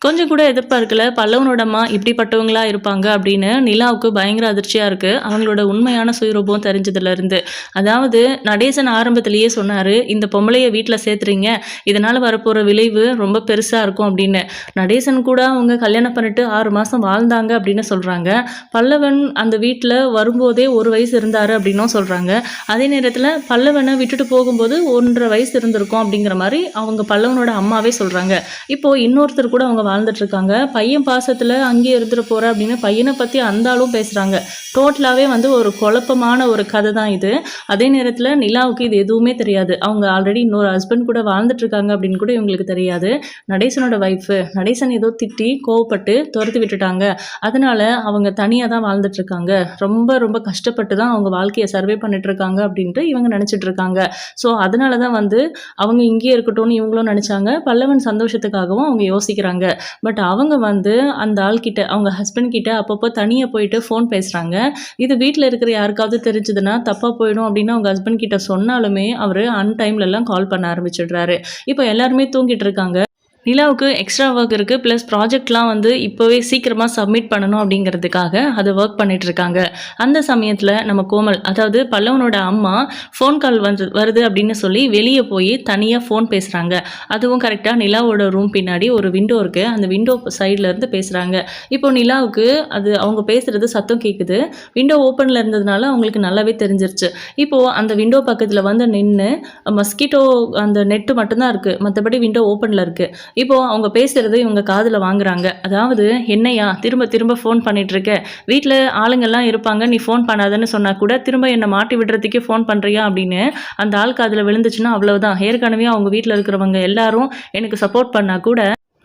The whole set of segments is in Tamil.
கொஞ்சம் கூட எதிர்பார்க்கல பல்லவனோட அம்மா இப்படிப்பட்டவங்களா இருப்பாங்க அப்படின்னு நிலாவுக்கு பயங்கர அதிர்ச்சியாக இருக்குது அவங்களோட உண்மையான சுயரூபம் தெரிஞ்சதுலேருந்து அதாவது நடேசன் ஆரம்பத்திலேயே சொன்னார் இந்த பொம்பளையை வீட்டில் சேர்த்துறீங்க. இதனால் வரப்போகிற விளைவு ரொம்ப பெருசாக இருக்கும் அப்படின்னு. நடேசன் கூட அவங்க கல்யாணம் பண்ணிட்டு ஆறு மாதம் வாழ்ந்தாங்க அப்படின்னு சொல்கிறாங்க பல்லவன் அந்த வீட்டில் வரும்போதே ஒரு வயசு இருந்தார் அப்படின்னும் சொல்கிறாங்க அதே நேரத்தில் பல்லவனை விட்டுட்டு போகும்போது ஒன்றரை வயசு இருந்திருக்கும் அப்படிங்கிற மாதிரி அவங்க பல்லவனோட அம்மாவே சொல்கிறாங்க இப்போது இன்னொருத்தர் கூட அவங்க வாழ்ந்துட்டுருக்காங்க. பையன் பாசத்தில் அங்கேயே இருந்துட்டு போகிற அப்படின்னு பையனை பற்றி அந்த ஆளும் பேசுகிறாங்க டோட்டலாகவே வந்து ஒரு குழப்பமான ஒரு கதை தான் இது. அதே நேரத்தில் நிலாவுக்கு இது எதுவுமே தெரியாது. அவங்க ஆல்ரெடி இன்னொரு ஹஸ்பண்ட் கூட வாழ்ந்துட்டுருக்காங்க அப்படின்னு கூட இவங்களுக்கு தெரியாது. நடேசனோட ஒய்ஃபு நடேசன் ஏதோ திட்டி கோவப்பட்டு துரத்து விட்டுட்டாங்க. அதனால் அவங்க தனியாக தான் வாழ்ந்துட்டுருக்காங்க. ரொம்ப ரொம்ப கஷ்டப்பட்டு தான் அவங்க வாழ்க்கையை சர்வே பண்ணிட்டுருக்காங்க அப்படின்ட்டு இவங்க நினச்சிட்ருக்காங்க ஸோ அதனால தான் வந்து அவங்க இங்கேயே இருக்கட்டும்னு இவங்களும் நினச்சாங்க. பல்லவன் சந்தோஷத்துக்காகவும் அவங்க யோசிக்கிறாங்க. பட் அவங்க வந்து அந்த ஆள்கிட்ட அவங்க ஹஸ்பண்ட் கிட்ட அப்பப்போ தனியாக போயிட்டு ஃபோன் பேசுகிறாங்க இது வீட்டில் இருக்கிற யாருக்காவது தெரிஞ்சதுன்னா தப்பாக போயிடும் அப்படின்னு அவங்க ஹஸ்பண்ட் கிட்ட சொன்னாலுமே அவர் அன்டைம்லலாம் கால் பண்ண ஆரம்பிச்சிடுறாரு. இப்போ எல்லாருமே தூங்கிட்டு இருக்காங்க. நிலாவுக்கு எக்ஸ்ட்ரா ஒர்க் இருக்குது ப்ளஸ் ப்ராஜெக்ட்லாம் வந்து இப்போவே சீக்கிரமாக சப்மிட் பண்ணணும் அப்படிங்கிறதுக்காக அதை ஒர்க் பண்ணிகிட்ருக்காங்க அந்த சமயத்தில் நம்ம கோமல் அதாவது பல்லவனோட அம்மா ஃபோன் கால் வந்து வருது அப்படின்னு சொல்லி வெளியே போய் தனியாக ஃபோன் பேசுகிறாங்க அதுவும் கரெக்டாக நிலாவோட ரூம் பின்னாடி ஒரு விண்டோ இருக்குது அந்த விண்டோ இருந்து பேசுகிறாங்க இப்போ நிலாவுக்கு அது அவங்க பேசுகிறது சத்தம் கேட்குது விண்டோ ஓப்பனில் இருந்ததுனால அவங்களுக்கு நல்லாவே தெரிஞ்சிருச்சு. இப்போது அந்த விண்டோ பக்கத்தில் வந்து நின்று மஸ்கிட்டோ அந்த நெட்டு மட்டும்தான் இருக்குது மற்றபடி விண்டோ ஓப்பனில் இருக்குது இப்போ அவங்க பேசுறது இவங்க காதில் வாங்குறாங்க. அதாவது என்னையா திரும்ப திரும்ப ஃபோன் பண்ணிட்டு இருக்க வீட்டில் ஆளுங்கள்லாம் இருப்பாங்க நீ ஃபோன் பண்ணாதன்னு சொன்னா கூட திரும்ப என்னை மாட்டி விடுறதுக்கே ஃபோன் பண்ணுறியா அப்படின்னு அந்த ஆள் காதில் விழுந்துச்சுன்னா அவ்வளவுதான். ஏற்கனவே அவங்க வீட்டில் இருக்கிறவங்க எல்லாரும் எனக்கு சப்போர்ட் பண்ணா கூட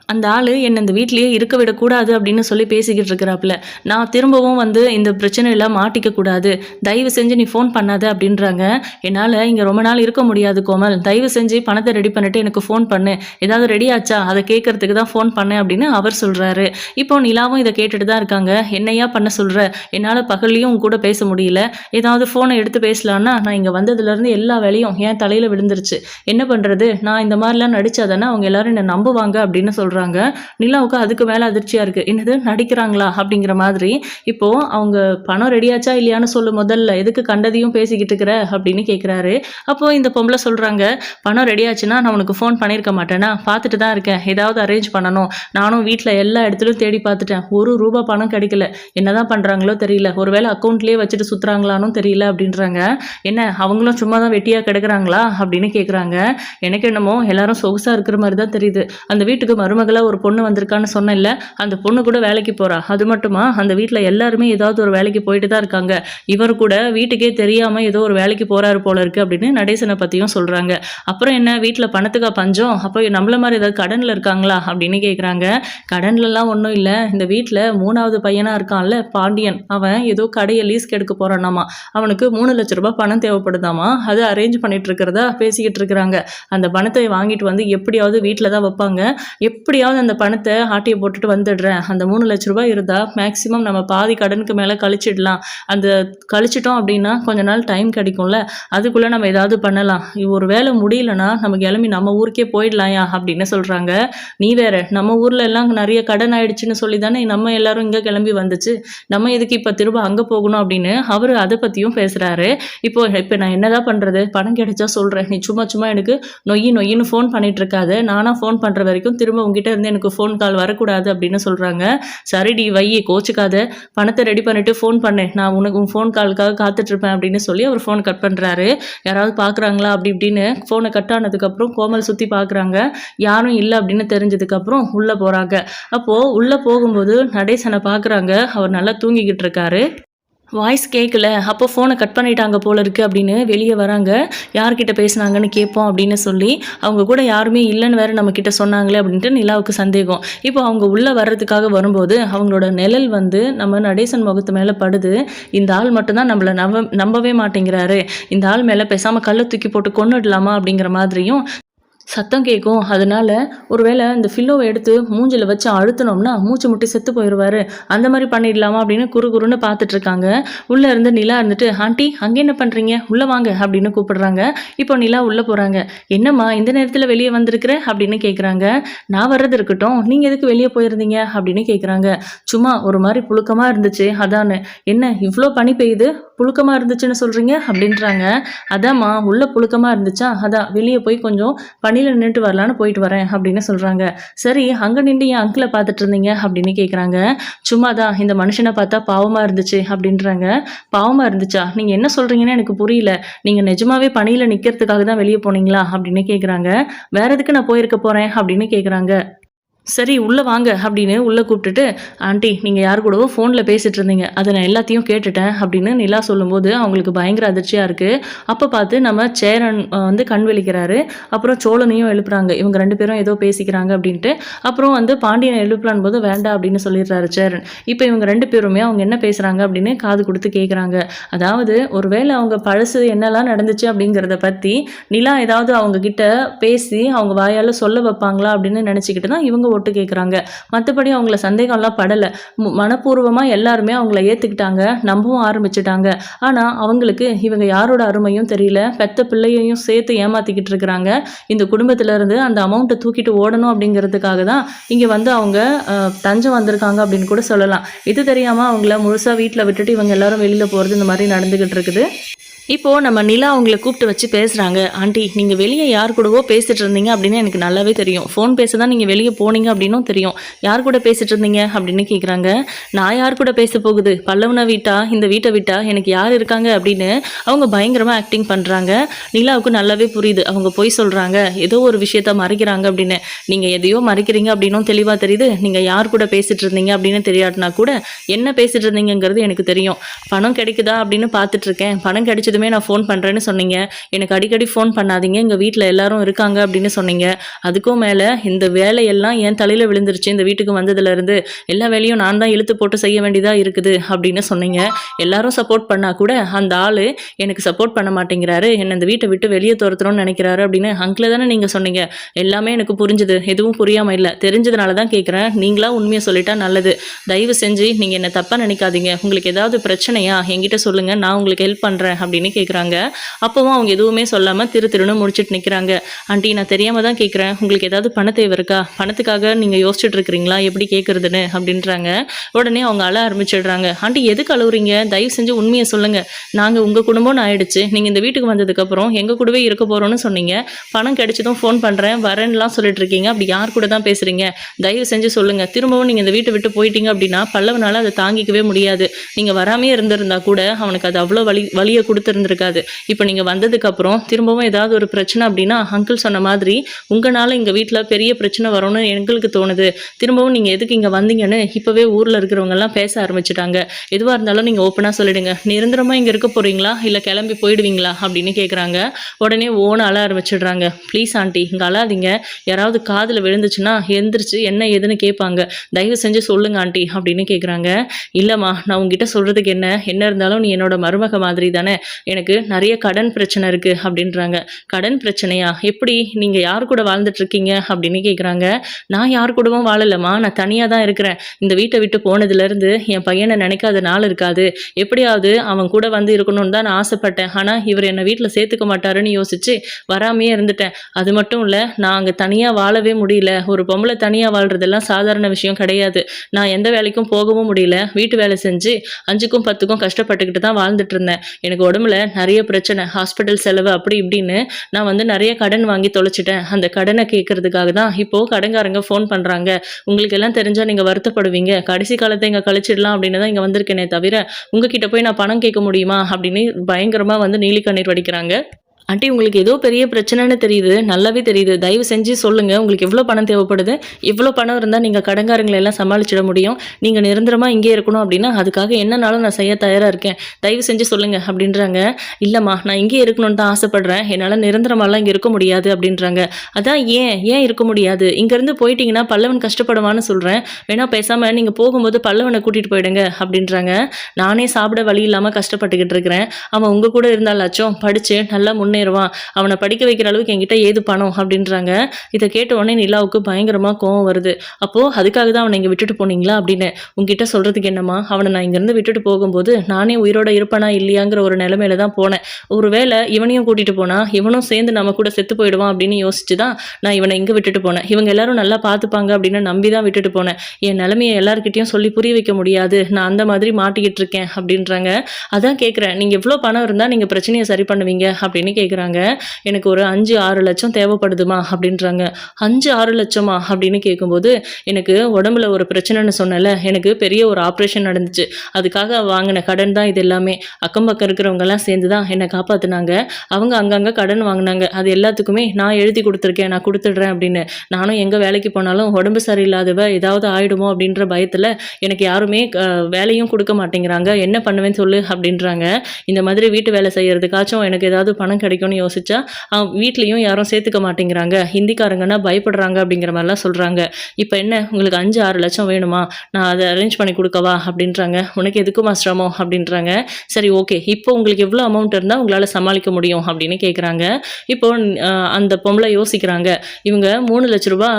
அந்த ஆள் என்னை இந்த வீட்லேயே இருக்க விடக்கூடாது அப்படின்னு சொல்லி பேசிக்கிட்டு இருக்கிறாப்புல. நான் திரும்பவும் வந்து இந்த பிரச்சனையில் மாட்டிக்க கூடாது. தயவு செஞ்சு நீ ஃபோன் பண்ணாத அப்படின்றாங்க. என்னால் இங்கே ரொம்ப நாள் இருக்க முடியாது கோமல். தயவு செஞ்சு பணத்தை ரெடி பண்ணிட்டு எனக்கு ஃபோன் பண்ணு. ஏதாவது ரெடி ஆச்சா? அதை கேட்கறதுக்கு தான் ஃபோன் பண்ணேன் அப்படின்னு அவர் சொல்கிறாரு இப்போ நிலாவும் இதை கேட்டுட்டு தான் இருக்காங்க. என்னையா பண்ண சொல்கிற என்னால் பகல்லையும் உன் கூட பேச முடியல. ஏதாவது ஃபோனை எடுத்து பேசலான்னா நான் இங்கே வந்ததுலேருந்து எல்லா வேலையும் என் தலையில் விழுந்துருச்சு. என்ன பண்ணுறது நான் இந்த மாதிரிலாம் நடித்தாதானே அவங்க எல்லாரும் என்னை நம்புவாங்க அப்படின்னு சொல்கிறேன் சொல்கிறாங்க நிலாவுக்கு அதுக்கு மேலே அதிர்ச்சியாக இருக்குது என்னது? நடிக்கிறாங்களா? அப்படிங்கிற மாதிரி இப்போது அவங்க பணம் ரெடியாச்சா இல்லையான்னு சொல்லு முதல்ல. எதுக்கு கண்டதையும் பேசிக்கிட்டு இருக்கிற? அப்படின்னு கேட்குறாரு அப்போது இந்த பொம்பளை சொல்கிறாங்க பணம் ரெடியாச்சுன்னா நான் உனக்கு ஃபோன் பண்ணியிருக்க மாட்டேன்னா பார்த்துட்டு தான் இருக்கேன். ஏதாவது அரேஞ்ச் பண்ணணும். நானும் வீட்டில் எல்லா இடத்துலையும் தேடி பார்த்துட்டேன். ஒரு ரூபா பணம் கிடைக்கல. என்னதான் பண்ணுறாங்களோ தெரியல. ஒருவேளை அக்கௌண்ட்லேயே வச்சுட்டு சுற்றுறாங்களானும் தெரியல. அப்படின்றாங்க. என்ன? அவங்களும் சும்மா தான் வெட்டியாக கிடக்குறாங்களா? அப்படின்னு கேட்குறாங்க எனக்கு என்னமோ எல்லாரும் சொகுசாக இருக்கிற மாதிரி தான் தெரியுது. அந்த வீட்டுக்கு மருமகளாக ஒரு பொண்ணு வந்திருக்கான்னு சொன்னேன்ல அந்த பொண்ணு கூட வேலைக்கு போகிறா அது மட்டுமா? அந்த வீட்டில் எல்லாருமே ஏதாவது ஒரு வேலைக்கு போயிட்டு தான் இருக்காங்க. இவர் கூட வீட்டுக்கே தெரியாமல் ஏதோ ஒரு வேலைக்கு போகிறாரு போல இருக்குது அப்படின்னு நடேசனை பற்றியும் சொல்கிறாங்க அப்புறம் என்ன? வீட்டில் பணத்துக்கா பஞ்சம்? அப்போ நம்மள மாதிரி ஏதாவது கடனில் இருக்காங்களா? அப்படின்னு கேட்குறாங்க கடன்லலாம் ஒன்றும் இல்லை. இந்த வீட்டில் மூணாவது பையனாக இருக்கான்ல பாண்டியன். அவன் ஏதோ கடையை லீஸ்க்கு எடுக்க போகிறானாமா அவனுக்கு மூணு லட்ச ரூபாய் பணம் தேவைப்படுதாமா? அது அரேஞ்ச் பண்ணிட்டு இருக்கிறதா? பேசிக்கிட்டு இருக்கிறாங்க. அந்த பணத்தை வாங்கிட்டு வந்து எப்படியாவது வீட்டில் தான் வைப்பாங்க. எப்படி எப்படியாவது அந்த பணத்தை ஆட்டியை போட்டுட்டு வந்துடுறேன். அந்த மூணு லட்ச ரூபாய் இருந்தால் மேக்ஸிமம் நம்ம பாதி கடனுக்கு மேலே கழிச்சிடலாம். அந்த கழிச்சிட்டோம் அப்படின்னா கொஞ்ச நாள் டைம் கிடைக்கும்ல. அதுக்குள்ளே நம்ம ஏதாவது பண்ணலாம். ஒரு வேலை முடியலன்னா நம்ம கிளம்பி நம்ம ஊருக்கே போயிடலாயா அப்படின்னு சொல்கிறாங்க நீ வேற நம்ம ஊரில் எல்லாம் நிறைய கடன் ஆயிடுச்சுன்னு சொல்லி தானே நம்ம எல்லாரும் இங்கே கிளம்பி வந்துச்சு. நம்ம எதுக்கு இப்போ திரும்ப அங்கே போகணும் அப்படின்னு அவர் அதை பற்றியும் பேசுகிறாரு இப்போ இப்போ நான் என்னதான் பண்ணுறது பணம் கிடைச்சா சொல்கிறேன் நீ சும்மா சும்மா எனக்கு நொய்யி நொய்யின்னு ஃபோன் பண்ணிட்டு இருக்காது. நானாக ஃபோன் பண்ணுற வரைக்கும் திரும்ப உங்ககிட்ட இருந்து எனக்கு ஃபோன் கால் வரக்கூடாது அப்படின்னு சொல்கிறாங்க சரிடி வையே கோச்சுக்காத. பணத்தை ரெடி பண்ணிவிட்டு ஃபோன் பண்ணேன் நான் உனக்கு உன் ஃபோன் காலுக்காக காத்துட்ருப்பேன் அப்படின்னு சொல்லி அவர் ஃபோன் கட் பண்ணுறாரு யாராவது பார்க்குறாங்களா அப்படி இப்படின்னு ஃபோனை கட் ஆனதுக்கப்புறம் கோமல் சுற்றி பார்க்குறாங்க யாரும் இல்லை அப்படின்னு தெரிஞ்சதுக்கப்புறம் உள்ளே போகிறாங்க அப்போது உள்ளே போகும்போது நடேசனை பார்க்குறாங்க அவர் நல்லா தூங்கிக்கிட்டு இருக்காரு. வாய்ஸ் கேட்கல அப்போ ஃபோனை கட் பண்ணிட்டாங்க போல இருக்கு அப்படின்னு வெளியே வராங்க. யார்கிட்ட பேசுனாங்கன்னு கேட்போம் அப்படின்னு சொல்லி அவங்க கூட யாருமே இல்லைன்னு வேற நம்ம கிட்ட சொன்னாங்களே அப்படின்ட்டு நிலாவுக்கு சந்தேகம். இப்போ அவங்க உள்ளே வர்றதுக்காக வரும்போது அவங்களோட நிழல் வந்து நம்ம நடேசன் முகத்து மேலே படுது. இந்த ஆள் மட்டும்தான் நம்மளை நம்ப நம்பவே மாட்டேங்கிறாரு. இந்த ஆள் மேலே பேசாமல் கல்லை தூக்கி போட்டு கொண்டுடலாமா அப்படிங்கிற மாதிரியும் சத்தம் கேட்கும் அதனால ஒருவேளை இந்த ஃபில்லோவை எடுத்து மூஞ்சில் வச்சு அழுத்தினோம்னா மூச்சு முட்டி செத்து போயிடுவாரு அந்த மாதிரி பண்ணிடலாமா அப்படின்னு குறு குறுன்னு பார்த்துட்டு இருக்காங்க இருந்து நிலா இருந்துட்டு ஆண்டி அங்கே என்ன பண்ணுறீங்க உள்ளே வாங்க அப்படின்னு கூப்பிடுறாங்க. இப்போ நிலா உள்ளே போகிறாங்க என்னம்மா இந்த நேரத்தில் வெளியே வந்திருக்கிற? அப்படின்னு கேட்குறாங்க நான் வர்றது இருக்கட்டும். நீங்கள் எதுக்கு வெளியே போயிருந்தீங்க? அப்படின்னு கேட்குறாங்க சும்மா ஒரு மாதிரி புழுக்கமாக இருந்துச்சு அதானு என்ன இவ்வளோ பனி பெய்யுது? புழுக்கமாக இருந்துச்சுன்னு சொல்கிறீங்க அப்படின்றாங்க. அதாம்மா உள்ளே புழுக்கமாக இருந்துச்சா? அதான் வெளியே போய் கொஞ்சம் பணியில் நின்றுட்டு வரலான்னு போயிட்டு வரேன் அப்படின்னு சொல்கிறாங்க சரி அங்கே நின்று என் அங்கிளை பார்த்துட்டு இருந்தீங்க அப்படின்னு கேட்குறாங்க சும்மா தான் இந்த மனுஷனை பார்த்தா பாவமாக இருந்துச்சு அப்படின்றாங்க. பாவமாக இருந்துச்சா? நீங்கள் என்ன சொல்கிறீங்கன்னு எனக்கு புரியல. நீங்கள் நிஜமாவே பணியில் நிற்கிறதுக்காக தான் வெளியே போனீங்களா? அப்படின்னு கேட்குறாங்க வேற எதுக்கு நான் போயிருக்க போகிறேன் அப்படின்னு கேட்குறாங்க சரி உள்ளே வாங்க அப்படின்னு உள்ளே கூப்பிட்டுட்டு ஆண்டி நீங்கள் யார் கூடவோ ஃபோனில் பேசிகிட்டு இருந்தீங்க. அதை நான் எல்லாத்தையும் கேட்டுட்டேன் அப்படின்னு நிலா சொல்லும்போது அவங்களுக்கு பயங்கர அதிர்ச்சியாக இருக்குது அப்போ பார்த்து நம்ம சேரன் வந்து கண் விழிக்கிறாரு. அப்புறம் சோழனையும் எழுப்புறாங்க. இவங்க ரெண்டு பேரும் ஏதோ பேசிக்கிறாங்க அப்படின்ட்டு. அப்புறம் வந்து பாண்டியனை எழுப்பலான் போது வேண்டாம் அப்படின்னு சொல்லிடுறாரு சேரன். இப்போ இவங்க ரெண்டு பேருமே அவங்க என்ன பேசுகிறாங்க அப்படின்னு காது கொடுத்து கேட்குறாங்க அதாவது ஒருவேளை அவங்க பழசு என்னெல்லாம் நடந்துச்சு அப்படிங்கிறத பற்றி நிலா ஏதாவது அவங்க கிட்ட பேசி அவங்க வாயால் சொல்ல வைப்பாங்களா அப்படின்னு நினச்சிக்கிட்டு தான் இவங்க ஓட்டு கேட்குறாங்க மற்றபடி அவங்கள சந்தேகம்லாம் படலை. மனப்பூர்வமாக எல்லாருமே அவங்கள ஏற்றுக்கிட்டாங்க நம்பவும் ஆரம்பிச்சிட்டாங்க. ஆனால் அவங்களுக்கு இவங்க யாரோட அருமையும் தெரியல. பெத்த பிள்ளையையும் சேர்த்து ஏமாத்திக்கிட்டு இருக்கிறாங்க. இந்த குடும்பத்திலேருந்து அந்த அமௌண்ட்டை தூக்கிட்டு ஓடணும் அப்படிங்கிறதுக்காக தான் இங்கே வந்து அவங்க தஞ்சம் வந்திருக்காங்க அப்படின்னு கூட சொல்லலாம். இது தெரியாமல் அவங்கள முழுசாக வீட்டில் விட்டுட்டு இவங்க எல்லாரும் வெளியில் போகிறது இந்த மாதிரி நடந்துக்கிட்டு இருக்குது. இப்போது நம்ம நிலா அவங்கள கூப்பிட்டு வச்சு பேசுகிறாங்க ஆண்டி நீங்கள் வெளியே யார் கூடவோ பேசிட்டு இருந்தீங்க அப்படின்னு எனக்கு நல்லாவே தெரியும். ஃபோன் பேச தான் நீங்கள் வெளியே போனீங்க அப்படின்னும் தெரியும். யார் கூட பேசிட்டு இருந்தீங்க அப்படின்னு கேட்குறாங்க நான் யார் கூட பேச போகுது? பல்லவனை வீட்டா இந்த வீட்டை விட்டா எனக்கு யார் இருக்காங்க அப்படின்னு அவங்க பயங்கரமாக ஆக்டிங் பண்ணுறாங்க நிலாவுக்கு நல்லாவே புரியுது. அவங்க பொய் சொல்கிறாங்க ஏதோ ஒரு விஷயத்த மறைக்கிறாங்க அப்படின்னு. நீங்கள் எதையோ மறைக்கிறீங்க அப்படின்னும் தெளிவாக தெரியுது. நீங்கள் யார் கூட பேசிட்டு இருந்தீங்க அப்படின்னு தெரியாட்டினா கூட என்ன பேசிட்டு இருந்தீங்கங்கிறது எனக்கு தெரியும். பணம் கிடைக்குதா அப்படின்னு பார்த்துட்டு இருக்கேன். பணம் கிடைச்சதுமே நான் ஃபோன் பண்ணுறேன்னு சொன்னீங்க. எனக்கு அடிக்கடி ஃபோன் பண்ணாதீங்க. எங்கள் வீட்டில் எல்லாரும் இருக்காங்க அப்படின்னு சொன்னீங்க. அதுக்கும் மேலே இந்த வேலையெல்லாம் என் தலையில் விழுந்துருச்சு. இந்த வீட்டுக்கு வந்ததுலேருந்து எல்லா வேலையும் நான் தான் இழுத்து போட்டு செய்ய வேண்டியதாக இருக்குது அப்படின்னு சொன்னீங்க. எல்லாரும் சப்போர்ட் பண்ணால் கூட அந்த ஆள் எனக்கு சப்போர்ட் பண்ண மாட்டேங்கிறாரு. என்னை இந்த வீட்டை விட்டு வெளியே துரத்துறோம்னு நினைக்கிறாரு அப்படின்னு அங்கில் தானே நீங்கள் சொன்னீங்க. எல்லாமே எனக்கு புரிஞ்சுது. எதுவும் புரியாமல் இல்லை. தெரிஞ்சதுனால தான் கேட்குறேன் நீங்களா உண்மையை சொல்லிட்டா நல்லது. தயவு செஞ்சு நீங்கள் என்னை தப்பாக நினைக்காதீங்க. உங்களுக்கு ஏதாவது பிரச்சனையா என்கிட்ட சொல்லுங்கள் நான் உங்களுக்கு ஹெல்ப் பண்ணுறேன் அப்படின்னு கேட்குறாங்க அப்போவும் அவங்க எதுவுமே சொல்லாமல் திரு திருன்னு முடிச்சுட்டு நிற்கிறாங்க ஆண்டி நான் தெரியாமல் தான் கேட்குறேன் உங்களுக்கு ஏதாவது பண தேவை இருக்கா? பணத்துக்காக நீங்கள் யோசிச்சுட்டு இருக்கிறீங்களா? எப்படி கேட்குறதுன்னு அப்படின்றாங்க. உடனே அவங்க அழ ஆரம்பிச்சிடுறாங்க. ஆண்டி எதுக்கு அழுவுறீங்க? தயவு செஞ்சு உண்மையை சொல்லுங்கள் நாங்கள் உங்கள் குடும்பம்னு ஆயிடுச்சு. நீங்கள் இந்த வீட்டுக்கு வந்ததுக்கப்புறம் எங்கள் கூடவே இருக்க போகிறோன்னு சொன்னீங்க. பணம் கிடைச்சதும் ஃபோன் பண்ணுறேன் வரேன்னுலாம் சொல்லிட்டு இருக்கீங்க. அப்படி யார் கூட தான் பேசுகிறீங்க தயவு செஞ்சு சொல்லுங்கள் திரும்பவும் நீங்கள் இந்த வீட்டை விட்டு போயிட்டீங்க அப்படின்னா பல்லவனால் அதை தாங்கிக்கவே முடியாது. நீங்கள் வராமே இருந்திருந்தா கூட அவனுக்கு அது அவ்வளோ வலி வலியை இருந்திருக்காது. இப்போ நீங்கள் வந்ததுக்கப்புறம் திரும்பவும் ஏதாவது ஒரு பிரச்சனை அப்படின்னா அங்கிள் சொன்ன மாதிரி உங்களால் எங்கள் வீட்டில் பெரிய பிரச்சனை வரும்னு எங்களுக்கு தோணுது. திரும்பவும் நீங்கள் எதுக்கு இங்கே வந்தீங்கன்னு இப்போவே ஊரில் இருக்கிறவங்கெல்லாம் பேச ஆரம்பிச்சிட்டாங்க. எதுவாக இருந்தாலும் நீங்கள் ஓப்பனாக சொல்லிடுங்க. நிரந்தரமாக இங்கே இருக்க போகிறீங்களா இல்லை கிளம்பி போயிடுவீங்களா? அப்படின்னு கேட்குறாங்க உடனே ஓன அழ ஆரம்பிச்சிடுறாங்க. ப்ளீஸ் ஆண்டி இங்கே அழாதீங்க. யாராவது காதில் விழுந்துச்சுன்னா எந்திரிச்சு என்ன ஏதுன்னு கேட்பாங்க. தயவு செஞ்சு சொல்லுங்க ஆண்டி அப்படின்னு கேட்குறாங்க இல்லைம்மா நான் உங்ககிட்ட சொல்கிறதுக்கு என்ன? என்ன இருந்தாலும் நீ என்னோட மருமக மாதிரி தானே. எனக்கு நிறைய கடன் பிரச்சனை இருக்குது அப்படின்றாங்க. கடன் பிரச்சனையா? எப்படி நீங்கள் யார் கூட வாழ்ந்துட்டுருக்கீங்க அப்படின்னு கேட்குறாங்க நான் யார் கூடவும் வாழலம்மா. நான் தனியாக தான் இருக்கிறேன். இந்த வீட்டை விட்டு போனதுலேருந்து என் பையனை நினைக்காத நாள் இருக்காது. எப்படியாவது அவன் கூட வந்து இருக்கணும்னு தான் நான் ஆசைப்பட்டேன். ஆனால் இவர் என்னை வீட்டில் சேர்த்துக்க மாட்டாருன்னு யோசிச்சு வராமையே இருந்துட்டேன். அது மட்டும் இல்லை நான் அங்கே தனியாக வாழவே முடியல. ஒரு பொம்பளை தனியாக வாழ்றதெல்லாம் சாதாரண விஷயம் கிடையாது. நான் எந்த வேலைக்கும் போகவும் முடியல. வீட்டு வேலை செஞ்சு அஞ்சுக்கும் பத்துக்கும் கஷ்டப்பட்டுக்கிட்டு தான் வாழ்ந்துட்டு இருந்தேன். எனக்கு உடம்புல நிறைய பிரச்சனை ஹாஸ்பிட்டல் செலவு அப்படி இப்படின்னு நான் வந்து நிறைய கடன் வாங்கி தொலைச்சிட்டேன். அந்த கடனை கேட்கறதுக்காக தான் இப்போது கடன்காரங்க ஃபோன் பண்ணுறாங்க உங்களுக்கு எல்லாம் தெரிஞ்சால் நீங்கள் வருத்தப்படுவீங்க. கடைசி காலத்தை இங்கே கழிச்சிடலாம் அப்படின்னு தான் இங்கே வந்திருக்கேனே தவிர உங்ககிட்ட போய் நான் பணம் கேட்க முடியுமா அப்படின்னு பயங்கரமாக வந்து நீலி கண்ணீர் வடிக்கிறாங்க. ஆண்டி உங்களுக்கு ஏதோ பெரிய பிரச்சனைன்னு தெரியுது நல்லாவே தெரியுது. தயவு செஞ்சு சொல்லுங்கள் உங்களுக்கு எவ்வளோ பணம் தேவைப்படுது? இவ்வளோ பணம் இருந்தால் நீங்கள் கடன்காரங்களை எல்லாம் சமாளிச்சிட முடியும். நீங்கள் நிரந்தரமாக இங்கே இருக்கணும் அப்படின்னா அதுக்காக என்னனாலும் நான் செய்ய தயாராக இருக்கேன். தயவு செஞ்சு சொல்லுங்கள் அப்படின்றாங்க. இல்லைம்மா நான் இங்கே இருக்கணும்னு தான் ஆசைப்படுறேன். என்னால் நிரந்தரமாலாம் இங்கே இருக்க முடியாது அப்படின்றாங்க. அதான் ஏன் ஏன் இருக்க முடியாது? இங்கேருந்து போயிட்டீங்கன்னா பல்லவன் கஷ்டப்படுவான்னு சொல்கிறேன் வேணா பேசாமல் நீங்கள் போகும்போது பல்லவனை கூட்டிகிட்டு போயிடுங்க அப்படின்றாங்க. நானே சாப்பிட வழி இல்லாமல் கஷ்டப்பட்டுக்கிட்டு இருக்கிறேன். அவன் உங்கள் கூட இருந்தாலாச்சும் படித்து நல்லா முன்னேறி முன்னேறுவான். அவனை படிக்க வைக்கிற அளவுக்கு என்கிட்ட ஏது பணம் அப்படின்றாங்க. இதை கேட்ட உடனே நிலாவுக்கு பயங்கரமாக கோவம் வருது. அப்போது அதுக்காக தான் அவனை இங்கே விட்டுட்டு போனீங்களா? அப்படின்னு. உங்ககிட்ட சொல்கிறதுக்கு என்னம்மா? அவனை நான் இங்கேருந்து விட்டுட்டு போகும்போது நானே உயிரோட இருப்பனா இல்லையாங்கிற ஒரு நிலமையில தான் போனேன். ஒரு வேளை இவனையும் கூட்டிகிட்டு போனால் இவனும் சேர்ந்து நம்ம கூட செத்து போயிடுவான் அப்படின்னு யோசிச்சு தான் நான் இவனை இங்கே விட்டுட்டு போனேன். இவங்க எல்லாரும் நல்லா பார்த்துப்பாங்க அப்படின்னு நம்பி தான் விட்டுட்டு போனேன். என் நிலமையை எல்லாருக்கிட்டையும் சொல்லி புரிய வைக்க முடியாது. நான் அந்த மாதிரி மாட்டிக்கிட்டு இருக்கேன் அப்படின்றாங்க. அதான் கேட்குறேன் நீங்கள் எவ்வளோ பணம் இருந்தால் நீங்கள் பிரச்சனையை சரி பண்ணுவீங்க அப்படின்னு கேட்குறேன் கேட்குறாங்க எனக்கு ஒரு அஞ்சு ஆறு லட்சம் தேவைப்படுதுமா அப்படின்றாங்க. அஞ்சு ஆறு லட்சமா அப்படின்னு கேட்கும்போது எனக்கு உடம்புல ஒரு பிரச்சனைன்னு சொன்னல எனக்கு பெரிய ஒரு ஆப்ரேஷன் நடந்துச்சு. அதுக்காக வாங்கின கடன் தான் இது எல்லாமே. அக்கம் பக்கம் இருக்கிறவங்கெல்லாம் சேர்ந்து தான் என்னை காப்பாற்றினாங்க அவங்க அங்கங்கே கடன் வாங்கினாங்க. அது எல்லாத்துக்குமே நான் எழுதி கொடுத்துருக்கேன் நான் கொடுத்துட்றேன் அப்படின்னு. நானும் எங்கே வேலைக்கு போனாலும் உடம்பு சரியில்லாதவ ஏதாவது ஆகிடுமோ அப்படின்ற பயத்தில் எனக்கு யாருமே வேலையும் கொடுக்க மாட்டேங்கிறாங்க. என்ன பண்ணுவேன்னு சொல்லு அப்படின்றாங்க. இந்த மாதிரி வீட்டு வேலை செய்கிறதுக்காச்சும் எனக்கு ஏதாவது பணம் கிடைக்கும் கிடைக்கும்னு யோசிச்சா அவன் வீட்லேயும் யாரும் சேர்த்துக்க மாட்டேங்கிறாங்க. ஹிந்திக்காரங்கன்னா பயப்படுறாங்க அப்படிங்கிற மாதிரிலாம் சொல்கிறாங்க இப்போ என்ன? உங்களுக்கு அஞ்சு ஆறு லட்சம் வேணுமா? நான் அதை அரேஞ்ச் பண்ணி கொடுக்கவா? அப்படின்றாங்க. உனக்கு எதுக்குமா சிரமம்? அப்படின்றாங்க. சரி ஓகே இப்போ உங்களுக்கு எவ்வளோ அமௌண்ட் இருந்தால் உங்களால் சமாளிக்க முடியும் அப்படின்னு கேட்குறாங்க இப்போ அந்த பொம்பளை யோசிக்கிறாங்க. இவங்க மூணு லட்ச ரூபா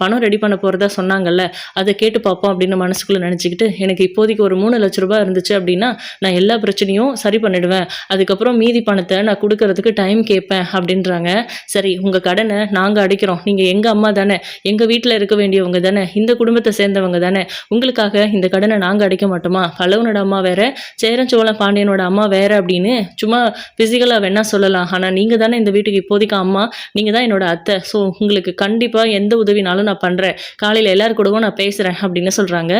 பணம் ரெடி பண்ண போகிறதா சொன்னாங்கல்ல அதை கேட்டு பார்ப்போம் அப்படின்னு மனசுக்குள்ளே நினச்சிக்கிட்டு எனக்கு இப்போதைக்கு ஒரு மூணு லட்ச ரூபா இருந்துச்சு அப்படின்னா நான் எல்லா பிரச்சனையும் சரி பண்ணிடுவேன். அதுக்கப்புறம் மீதி பணத்தை நான் கொடுக்கறதுக்கு டைம் கேட்பேன் அப்படின்றாங்க. சரி உங்கள் கடனை நாங்கள் அடைக்கிறோம். நீங்கள் எங்கள் அம்மா தானே? எங்கள் வீட்டில் இருக்க வேண்டியவங்க தானே? இந்த குடும்பத்தை சேர்ந்தவங்க தானே? உங்களுக்காக இந்த கடனை நாங்கள் அடைக்க மாட்டோமா? பல்லவனோட அம்மா வேற சேரஞ்சோழன் பாண்டியனோட அம்மா வேற அப்படின்னு சும்மா ஃபிசிக்கலாக வேணா சொல்லலாம். ஆனால் நீங்கள் தானே இந்த வீட்டுக்கு இப்போதைக்கு அம்மா நீங்கள் தான் என்னோட அத்தை. ஸோ உங்களுக்கு கண்டிப்பாக எந்த உதவினாலும் நான் பண்ணுறேன் காலையில் எல்லாரு கூடவும் நான் பேசுகிறேன் அப்படின்னு சொல்கிறாங்க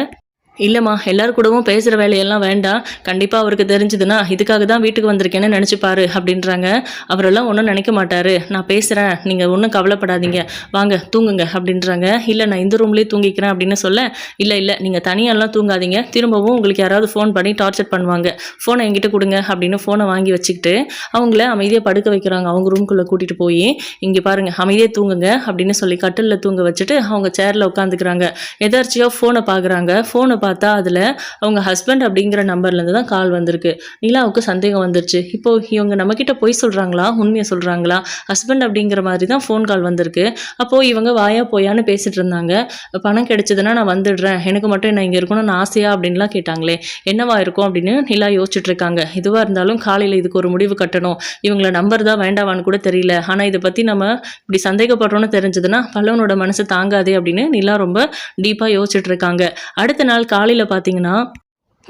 இல்லைம்மா எல்லார் கூடவும் பேசுகிற வேலையெல்லாம் வேண்டாம். கண்டிப்பாக அவருக்கு தெரிஞ்சதுன்னா இதுக்காக தான் வீட்டுக்கு வந்திருக்கேன்னு நினச்சிப்பாரு அப்படின்றாங்க. அவரெல்லாம் ஒன்றும் நினைக்க மாட்டார். நான் பேசுகிறேன் நீங்கள் ஒன்றும் கவலைப்படாதீங்க. வாங்க தூங்குங்க அப்படின்றாங்க. இல்லை நான் இந்த ரூம்லேயே தூங்கிக்கிறேன் அப்படின்னு சொல்ல இல்லை இல்லை நீங்கள் தனியாலாம் தூங்காதீங்க. திரும்பவும் உங்களுக்கு யாராவது ஃபோன் பண்ணி டார்ச்சர் பண்ணுவாங்க. ஃபோனை என்கிட்ட கொடுங்க அப்படின்னு ஃபோனை வாங்கி வச்சுக்கிட்டு அவங்கள அமைதியாக படுக்க வைக்கிறாங்க. அவங்க ரூம்குள்ளே கூட்டிகிட்டு போய் இங்கே பாருங்கள் அமைதியாக தூங்குங்க அப்படின்னு சொல்லி கட்டிலில் தூங்க வச்சுட்டு அவங்க சேரில் உட்காந்துக்கிறாங்க. எதார்ச்சியாக ஃபோனை பார்க்குறாங்க ஃபோனை பார்த்தா அதில் அவங்க ஹஸ்பண்ட் அப்படிங்கிற நம்பர்லேருந்து தான் கால் வந்திருக்கு. நிலாவுக்கு சந்தேகம் வந்துருச்சு. இப்போ இவங்க நம்மக்கிட்ட பொய் சொல்கிறாங்களா உண்மையை சொல்கிறாங்களா ஹஸ்பண்ட் அப்படிங்கிற மாதிரி தான் ஃபோன் கால் வந்திருக்கு. அப்போது இவங்க வாயா போயான்னு பேசிகிட்டு இருந்தாங்க. பணம் கிடைச்சதுன்னா நான் வந்துடுறேன். எனக்கு மட்டும் நான் இங்கே இருக்கணும்னு ஆசையா அப்படின்லாம் கேட்டாங்களே. என்னவா இருக்கும் அப்படின்னு நிலா யோசிச்சுட்டு இருக்காங்க. எதுவாக இருந்தாலும் காலையில் இதுக்கு ஒரு முடிவு கட்டணும். இவங்கள நம்பர் தான் வேண்டாவான்னு கூட தெரியல. ஆனால் இதை பற்றி நம்ம இப்படி சந்தேகப்படுறோன்னு தெரிஞ்சதுன்னா பல்லவனோட மனசு தாங்காதே அப்படின்னு நிலா ரொம்ப டீப்பாக யோசிச்சுட்டு இருக்காங்க. அடுத்த நாள் காலையில் பார்த்தீங்கன்னா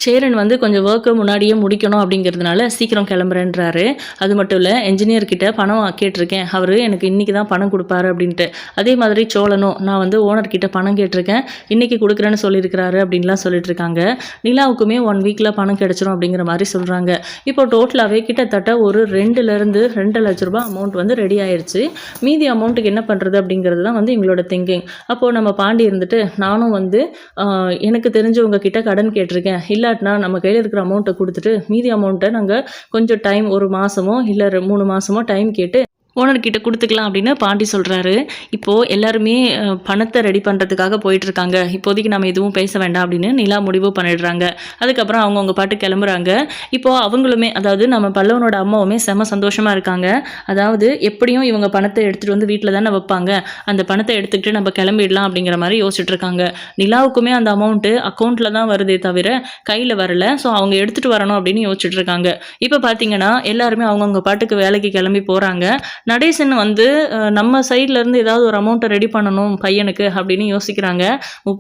சேரன் வந்து கொஞ்சம் ஒர்க்கை முன்னாடியே முடிக்கணும் அப்படிங்கிறதுனால சீக்கிரம் கிளம்புறேன்றாரு. அது மட்டும் இல்லை என்ஜினியர்கிட்ட பணம் கேட்டிருக்கேன். அவர் எனக்கு இன்றைக்கி தான் பணம் கொடுப்பாரு அப்படின்ட்டு. அதே மாதிரி சோழனும் நான் வந்து ஓனர்கிட்ட பணம் கேட்டிருக்கேன். இன்றைக்கி கொடுக்குறேன்னு சொல்லியிருக்கிறாரு அப்படின்லாம் சொல்லிட்டு இருக்காங்க நிலாவுக்குமே ஒன் வீக்கில் பணம் கிடச்சிரும் அப்படிங்கிற மாதிரி சொல்கிறாங்க இப்போ டோட்டலாகவே கிட்டத்தட்ட ஒரு ரெண்டுலேருந்து ரெண்டு லட்ச ரூபாய் அமௌண்ட் வந்து ரெடி ஆயிடுச்சு மீதி அமௌண்ட்டுக்கு என்ன பண்ணுறது அப்படிங்கிறது தான் வந்து எங்களோட திங்கிங் அப்போது நம்ம பாண்டி இருந்துட்டு நானும் வந்து எனக்கு தெரிஞ்சவங்க கிட்ட கடன் கேட்டிருக்கேன். இல்லாட்டினா நம்ம கையில் இருக்கிற அமௌண்ட்டை கொடுத்துட்டு மீதி அமௌண்ட்டை நாங்கள் கொஞ்சம் டைம் ஒரு மாதமோ இல்லை மூணு மாதமோ டைம் கேட்டு ஓனர்கிட்ட கொடுத்துக்கலாம் அப்படின்னு பாண்டி சொல்கிறாரு இப்போது எல்லாருமே பணத்தை ரெடி பண்ணுறதுக்காக போயிட்டுருக்காங்க. இப்போதைக்கு நம்ம எதுவும் பேச வேண்டாம் அப்படின்னு நிலா முடிவு பண்ணிடுறாங்க. அதுக்கப்புறம் அவங்கவுங்க பாட்டு கிளம்புறாங்க. இப்போது அவங்களுமே அதாவது நம்ம பல்லவனோட அம்மாவுமே செம சந்தோஷமாக இருக்காங்க. அதாவது எப்படியும் இவங்க பணத்தை எடுத்துகிட்டு வந்து வீட்டில் தானே வைப்பாங்க. அந்த பணத்தை எடுத்துக்கிட்டு நம்ம கிளம்பிடலாம் அப்படிங்கிற மாதிரி யோசிச்சுட்டு இருக்காங்க நிலாவுக்குமே அந்த அமௌண்ட்டு அக்கௌண்ட்டில் தான் வருதே தவிர கையில் வரல. ஸோ அவங்க எடுத்துகிட்டு வரணும் அப்படின்னு யோசிச்சுட்டு இருக்காங்க இப்போ பார்த்தீங்கன்னா எல்லாருமே அவங்கவுங்க பாட்டுக்கு வேலைக்கு கிளம்பி போகிறாங்க நடேசன் வந்து நம்ம சைட்லேருந்து ஏதாவது ஒரு அமௌண்ட்டை ரெடி பண்ணணும் பையனுக்கு அப்படின்னு யோசிக்கிறாங்க.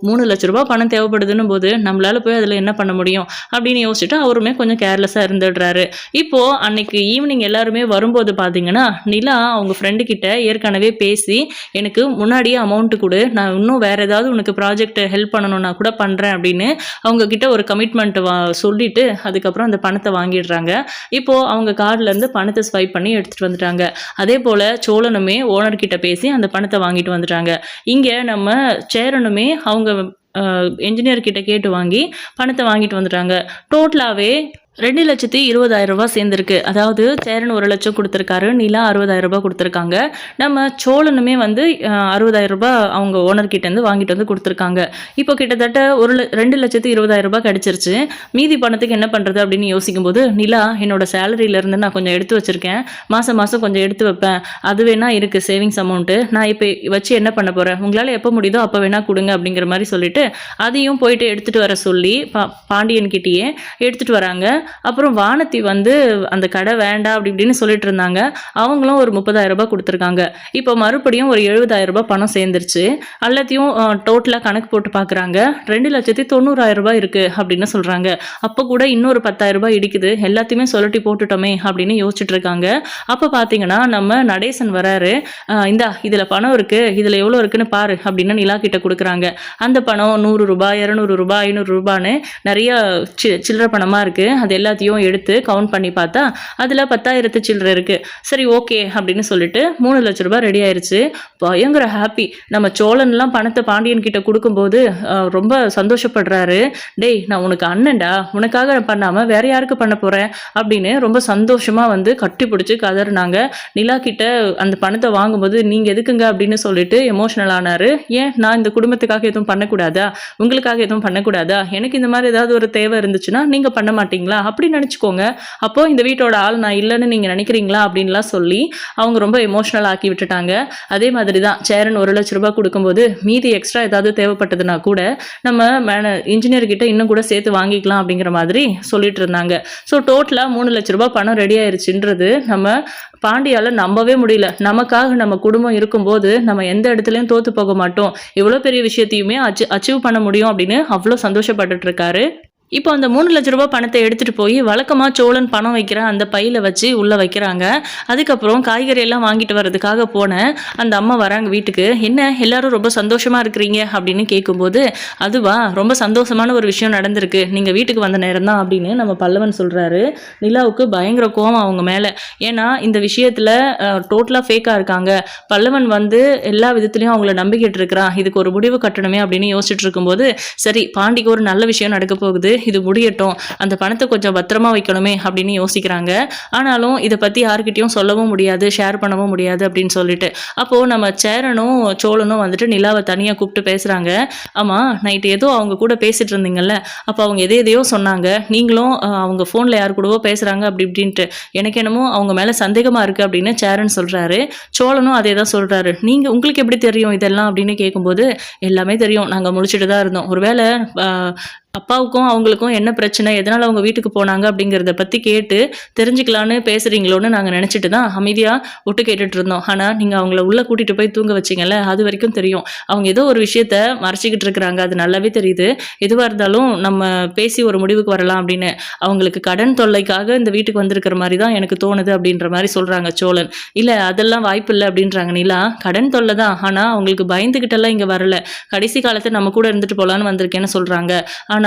மூணு லட்ச ரூபா பணம் தேவைப்படுதுன்னு போது நம்மளால போய் அதில் என்ன பண்ண முடியும் அப்படின்னு யோசிச்சுட்டு அவருமே கொஞ்சம் கேர்லெஸ்ஸாக இருந்துடுறாரு. இப்போ அன்னைக்கு ஈவினிங் எல்லாருமே வரும்போது பார்த்தீங்கன்னா நிலா அவங்க ஃப்ரெண்டு கிட்ட ஏற்கனவே பேசி எனக்கு முன்னாடியே அமௌண்ட்டு கொடு நான் இன்னும் வேற ஏதாவது உனக்கு ப்ராஜெக்ட் ஹெல்ப் பண்ணணும்னா கூட பண்ணுறேன் அப்படின்னு அவங்க கிட்ட ஒரு கமிட்மெண்ட் வா சொல்லிட்டு அதுக்கப்புறம் அந்த பணத்தை வாங்கிடுறாங்க. இப்போ அவங்க கார்டுல இருந்து பணத்தை ஸ்வைப் பண்ணி எடுத்துட்டு வந்துட்டாங்க. அதே அதே போல சோழனுமே ஓனர்கிட்ட பேசி அந்த பணத்தை வாங்கிட்டு வந்துட்டாங்க. இங்க நம்ம சேரனுமே அவங்க என்ஜினியர் கிட்ட கேட்டு வாங்கி பணத்தை வாங்கிட்டு வந்துட்டாங்க. டோட்டலாகவே ரெண்டு லட்சத்தி இருபதாயிரம் ரூபாய் சேர்ந்துருக்கு. அதாவது சேரன் ஒரு லட்சம் கொடுத்துருக்காரு நிலா அறுபதாயிரம் ரூபாய் கொடுத்துருக்காங்க. நம்ம சோழனுமே வந்து அறுபதாயிரம் ரூபாய் அவங்க ஓனர்கிட்டேருந்து வாங்கிட்டு வந்து கொடுத்துருக்காங்க. இப்போ கிட்டத்தட்ட ஒரு ல- ரெண்டு லட்சத்தி இருபதாயிரம் ரூபாய் கிடச்சிருச்சு. மீதி பணத்துக்கு என்ன பண்ணுறது அப்படின்னு யோசிக்கும்போது நிலா என்னோட சேலரியிலேருந்து நான் கொஞ்சம் எடுத்து வச்சுருக்கேன். மாதம் மாதம் கொஞ்சம் எடுத்து வைப்பேன். அது வேணா இருக்குது சேவிங்ஸ் அமௌண்ட்டு நான் இப்போ வச்சு என்ன பண்ண போகிறேன் உங்களால் எப்போ முடியுதோ அப்போ வேணா கொடுங்க அப்படிங்கிற மாதிரி சொல்லிட்டு அதையும் போயிட்டு எடுத்துகிட்டு வர சொல்லி பா பாண்டியன்கிட்டேயே எடுத்துகிட்டு வராங்க. அப்புறம் வானதி வந்து அந்த கடை வேண்டாம் அப்படி இப்படின்னு சொல்லிட்டு இருந்தாங்க. அவங்களும் ஒரு முப்பதாயிரம் ரூபாய் கொடுத்துருக்காங்க. இப்போ மறுபடியும் ஒரு எழுபதாயிரம் ரூபாய் பணம் சேர்ந்துருச்சு. எல்லாத்தையும் டோட்டலாக கணக்கு போட்டு பார்க்குறாங்க ரெண்டு லட்சத்தி தொண்ணூறாயிரம் ரூபாய் இருக்குது அப்படின்னு சொல்கிறாங்க அப்போ கூட இன்னொரு பத்தாயிரம் ரூபாய் இடிக்குது. எல்லாத்தையுமே சொல்லட்டி போட்டுட்டோமே அப்படின்னு யோசிச்சுட்டு இருக்காங்க. அப்போ பார்த்தீங்கன்னா நம்ம நடேசன் வராரு. இந்தா இதில் பணம் இருக்குது இதில் எவ்வளோ இருக்குன்னு பாரு அப்படின்னு நிலா கிட்ட கொடுக்குறாங்க. அந்த பணம் நூறு ரூபாய் இரநூறு ரூபாய் ஐநூறு ரூபான்னு நிறைய சி சில்லற பணமாக இருக்குது அது எல்லாத்தையும் எடுத்து கவுண்ட் பண்ணி பார்த்தா அதில் பத்தாயிரத்து சில்லற இருக்குது சரி ஓகே அப்படின்னு சொல்லிட்டு மூணு லட்ச ரூபாய் ரெடி ஆயிடுச்சு பயங்கர ஹாப்பி நம்ம சோழன்லாம் பணத்தை பாண்டியன் கிட்ட கொடுக்கும்போது ரொம்ப சந்தோஷப்படுறாரு. டேய் நான் உனக்கு அண்ணன்டா. உனக்காக பண்ணாமல் வேற யாருக்கு பண்ண போகிறேன் அப்படின்னு ரொம்ப சந்தோஷமாக வந்து கட்டி பிடிச்சி கதறினாங்க. நிலா கிட்ட அந்த பணத்தை வாங்கும்போது நீங்கள் எதுக்குங்க? அப்படின்னு சொல்லிட்டு எமோஷனல் ஆனார். ஏன்? நான் இந்த குடும்பத்துக்காக எதுவும் பண்ணக்கூடாதா? உங்களுக்காக எதுவும் பண்ணக்கூடாதா? எனக்கு இந்த மாதிரி ஏதாவது ஒரு தேவை இருந்துச்சுன்னா நீங்கள் பண்ண மாட்டீங்களா? அப்படி நினச்சிக்கோங்க. அப்போது இந்த வீட்டோட ஆள் நான் இல்லைன்னு நீங்கள் நினைக்கிறீங்களா அப்படின்லாம் சொல்லி அவங்க ரொம்ப எமோஷனல் ஆக்கி விட்டுட்டாங்க. அதே மாதிரி தான் சேரன் ஒரு லட்ச ரூபாய் கொடுக்கும்போது மீதி எக்ஸ்ட்ரா ஏதாவது தேவைப்பட்டதுன்னா கூட நம்ம மேன இன்ஜினியர் கிட்ட இன்னும் கூட சேர்த்து வாங்கிக்கலாம் அப்படிங்கிற மாதிரி சொல்லிட்டு இருந்தாங்க. ஸோ டோட்டலாக மூணு லட்ச ரூபாய் பணம் ரெடி ஆயிருச்சுன்றது நம்ம பாண்டியால் நம்பவே முடியல. நமக்காக நம்ம குடும்பம் இருக்கும்போது நம்ம எந்த இடத்துலையும் தோற்று போக மாட்டோம். இவ்வளோ பெரிய விஷயத்தையுமே அச்சீவ் அச்சீவ் பண்ண முடியும் அப்படின்னு அவ்வளோ சந்தோஷப்பட்டுட்டு இருக்காரு. இப்போ அந்த மூணு லட்ச ரூபாய் பணத்தை எடுத்துட்டு போய் வழக்கமாக சோழன் பணம் வைக்கிற அந்த பையில வச்சு உள்ளே வைக்கிறாங்க. அதுக்கப்புறம் காய்கறி எல்லாம் வாங்கிட்டு வர்றதுக்காக போனேன் அந்த அம்மா வராங்க வீட்டுக்கு. என்ன எல்லாரும் ரொம்ப சந்தோஷமா இருக்கிறீங்க? அப்படின்னு கேட்கும்போது அதுவா ரொம்ப சந்தோஷமான ஒரு விஷயம் நடந்திருக்கு. நீங்கள் வீட்டுக்கு வந்த நேரம் தான் அப்படின்னு நம்ம பல்லவன் சொல்கிறாரு நிலாவுக்கு பயங்கர கோவம் அவங்க மேலே. ஏன்னா இந்த விஷயத்தில் டோட்டலாக ஃபேக்காக இருக்காங்க. பல்லவன் வந்து எல்லா விதத்துலையும் அவங்கள நம்பிக்கிட்டு இருக்கிறான். இதுக்கு ஒரு முடிவு கட்டணுமே அப்படின்னு யோசிச்சுட்டு இருக்கும்போது சரி பாண்டிக்கு ஒரு நல்ல விஷயம் நடக்க போகுது. இது முடியட்டும். அந்த பணத்தை கொஞ்சம் பத்திரமா வைக்கணுமே அப்படின்னு யோசிக்கிறாங்க. ஆனாலும் இதை பற்றி யாருக்கிட்டையும் சொல்லவும் முடியாது ஷேர் பண்ணவும் முடியாது அப்படின்னு சொல்லிட்டு. அப்போது நம்ம சேரனும் சோழனும் வந்துட்டு நிலாவை தனியாக கூப்பிட்டு பேசுகிறாங்க ஆமாம் நைட்டு ஏதோ அவங்க கூட பேசிட்டு இருந்தீங்கல்ல. அப்போ அவங்க எதை எதையோ சொன்னாங்க. நீங்களும் அவங்க ஃபோனில் யார் கூடவோ பேசுகிறாங்க அப்படி இப்படின்ட்டு. எனக்கு என்னமோ அவங்க மேலே சந்தேகமாக இருக்குது அப்படின்னு சேரன் சொல்கிறாரு சோழனும் அதே தான் சொல்கிறாரு நீங்கள் உங்களுக்கு எப்படி தெரியும் இதெல்லாம் அப்படின்னு கேட்கும்போது எல்லாமே தெரியும். நாங்கள் முழிச்சிட்டு தான் இருந்தோம். ஒருவேளை அப்பாவுக்கும் அவங்களுக்கும் என்ன பிரச்சனை எதனால் அவங்க வீட்டுக்கு போனாங்க அப்படிங்கிறத பற்றி கேட்டு தெரிஞ்சுக்கலான்னு பேசுகிறீங்களோன்னு நாங்கள் நினச்சிட்டு தான் அமைதியாக ஒட்டு கேட்டுட்டு இருந்தோம். ஆனால் நீங்கள் அவங்கள உள்ளே கூட்டிகிட்டு போய் தூங்க வச்சிங்கல்ல அது வரைக்கும் தெரியும். அவங்க ஏதோ ஒரு விஷயத்த மறைச்சிக்கிட்டு இருக்கிறாங்க. அது நல்லாவே தெரியுது. எதுவாக இருந்தாலும் நம்ம பேசி ஒரு முடிவுக்கு வரலாம் அப்படின்னு. அவங்களுக்கு கடன் தொல்லைக்காக இந்த வீட்டுக்கு வந்திருக்கிற மாதிரி தான் எனக்கு தோணுது அப்படின்ற மாதிரி சொல்கிறாங்க சோழன். இல்லை அதெல்லாம் வாய்ப்பு இல்லை அப்படின்றாங்க நிலா. கடன் தொல்லை தான். ஆனால் அவங்களுக்கு பயந்துக்கிட்டெல்லாம் இங்கே வரல. கடைசி காலத்தை நம்ம கூட இருந்துட்டு போகலான்னு வந்திருக்கேன்னு சொல்கிறாங்க ஆனால்